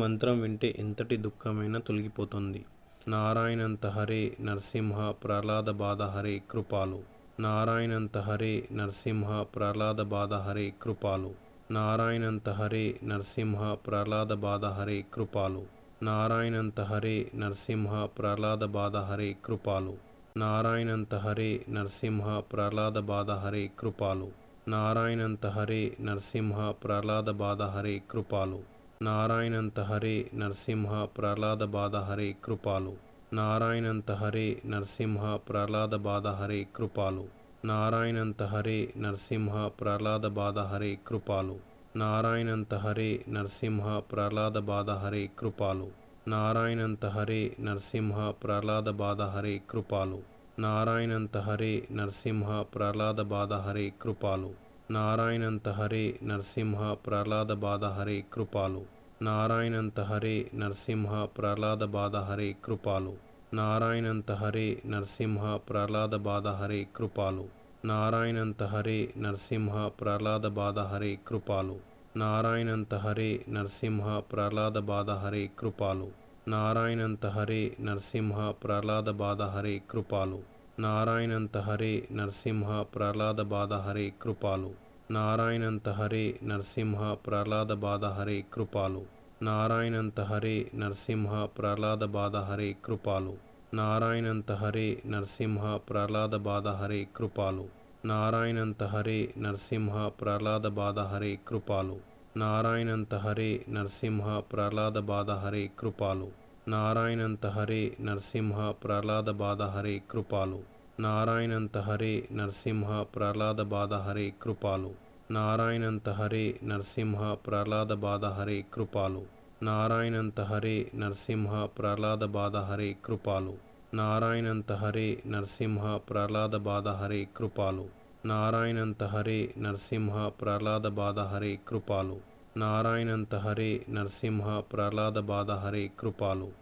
మంత్రం వింటే ఎంతటి దుఃఖమైనా తొలగిపోతుంది. నారాయణంత హరే నరసింహ ప్రహ్లాద బాధ హరే కృపాలు. నారాయణంత హరే నరసింహ ప్రహ్లాద బాధ హరే కృపాలు. నారాయణంత హరే నరసింహ ప్రహ్లాద బాధ హరే కృపాలు. నారాయణంత హరే నరసింహ ప్రహ్లాద బాధ హరే కృపాలు. నారాయణంత హరే నరసింహ ప్రహ్లాద బాధ హరే కృపాలు. నారాయణంత హరే నరసింహ ప్రహ్లాద బాధ హరే కృపాలు. నారాయణంత హరే నరసింహ ప్రహ్లాద బాధ హరే కృపాలు. నారాయణంత హరే నరసింహ ప్రహ్లాద బాధ హరే కృపాలు. నారాయణంత హరే నరసింహ ప్రహ్లాద బాధ హరే కృపాలు. నారాయణంత హరే నరసింహ ప్రహ్లాద బాధ హరే కృపాలు. నారాయణంత హరే నరసింహ ప్రహ్లాద బాధ హరే కృపాలు. నారాయణంత హరే నరసింహ ప్రహ్లాద బాధ హరే కృపాలు. నారాయణంత హరే నరసింహ ప్రహ్లాద బాధ హరే కృపాలు. నారాయణంత హరే నరసింహ ప్రహ్లాద బాధ హరే కృపాలు. నారాయణంత హరే నరసింహ ప్రహ్లాద బాధ హరే కృపాలు. నారాయణంత హరే నరసింహ ప్రహ్లాద బాధ హరే కృపాలు. నారాయణంత హరే నరసింహ ప్రహ్లాద బాధ హరే కృపాలు. నారాయణంత హరే నరసింహ ప్రహ్లాద బాధ హరే కృపాలు. నారాయణంత హరే నరసింహ ప్రహ్లాద బాధ హరే కృపాలు. నారాయణంత హరే నరసింహ ప్రహ్లాద బాధ హరే కృపాలు. నారాయణంత హరే నరసింహ ప్రహ్లాద బాధ హరే కృపాలు. నారాయణంత హరే నరసింహ ప్రహ్లాద బాధ హరే కృపాలు. నారాయణంత హరే నరసింహ ప్రహ్లాద బాధ హరే కృపాలు. నారాయణంత హరే నరసింహ ప్రహ్లాద బాధ హరే కృపాలు. నారాయణంత హరే నరసింహ ప్రహ్లాద బాధ హరే కృపాలు. నారాయణంత హరే నరసింహ ప్రహ్లాద బాధ హరే కృపాలు. నారాయణంత హరే నరసింహ ప్రహ్లాద బాధ హరే కృపాలు. నారాయణంత హరే నరసింహ ప్రహ్లాద బాధ హరే కృపాలు. నారాయణంత హరే నరసింహ ప్రహ్లాద బాధ హరే కృపాలు. నారాయణంత హరే నరసింహ ప్రహ్లాద బాధ హరే కృపాలు. నారాయణంత హరే నరసింహ ప్రహ్లాద బాధ హరే కృపాలు.